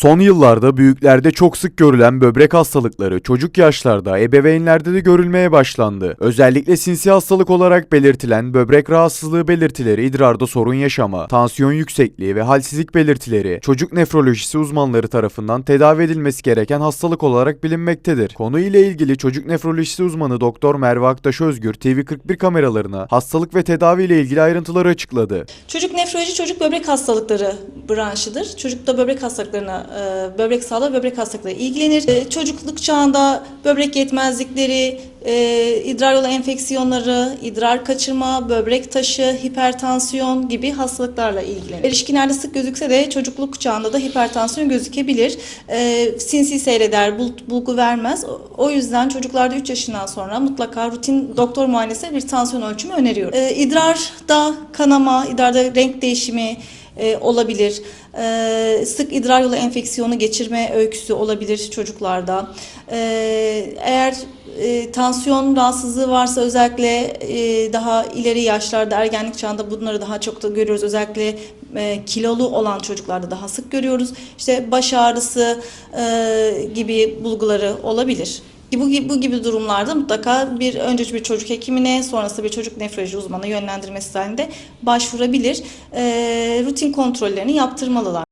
Son yıllarda büyüklerde çok sık görülen böbrek hastalıkları çocuk yaşlarda ebeveynlerde de görülmeye başlandı. Özellikle sinsi hastalık olarak belirtilen böbrek rahatsızlığı belirtileri idrarda sorun yaşama, tansiyon yüksekliği ve halsizlik belirtileri çocuk nefrolojisi uzmanları tarafından tedavi edilmesi gereken hastalık olarak bilinmektedir. Konu ile ilgili çocuk nefrolojisi uzmanı Doktor Merve Aktaş Özgür TV41 kameralarına hastalık ve tedavi ile ilgili ayrıntıları açıkladı. Çocuk nefroloji çocuk böbrek hastalıkları branşıdır. Çocukta böbrek hastalıklarına, e, böbrek sağlığı, böbrek hastalıkları ilgilenir. E, Çocukluk çağında böbrek yetmezlikleri, e, idrar yolu enfeksiyonları, idrar kaçırma, böbrek taşı, hipertansiyon gibi hastalıklarla ilgilenir. Erişkinlerde sık gözükse de çocukluk çağında da hipertansiyon gözükebilir. E, Sinsi seyreder, bul- bulgu vermez. O- yüzden çocuklarda 3 yaşından sonra mutlaka rutin doktor muayenesi bir tansiyon ölçümü öneriyorum. E, İdrarda kanama, idrarda renk değişimi, e, olabilir. E, sık idrar yolu enfeksiyonu geçirme öyküsü olabilir çocuklarda. E, eğer e, tansiyon rahatsızlığı varsa özellikle e, daha ileri yaşlarda ergenlik çağında bunları daha çok da görüyoruz. Özellikle e, kilolu olan çocuklarda daha sık görüyoruz. İşte baş ağrısı e, gibi bulguları olabilir. Bu bu gibi durumlarda mutlaka bir önce bir çocuk hekimine sonrasında bir çocuk nefroloji uzmanı yönlendirmesi halinde başvurabilir. E, rutin kontrollerini yaptırmalılar.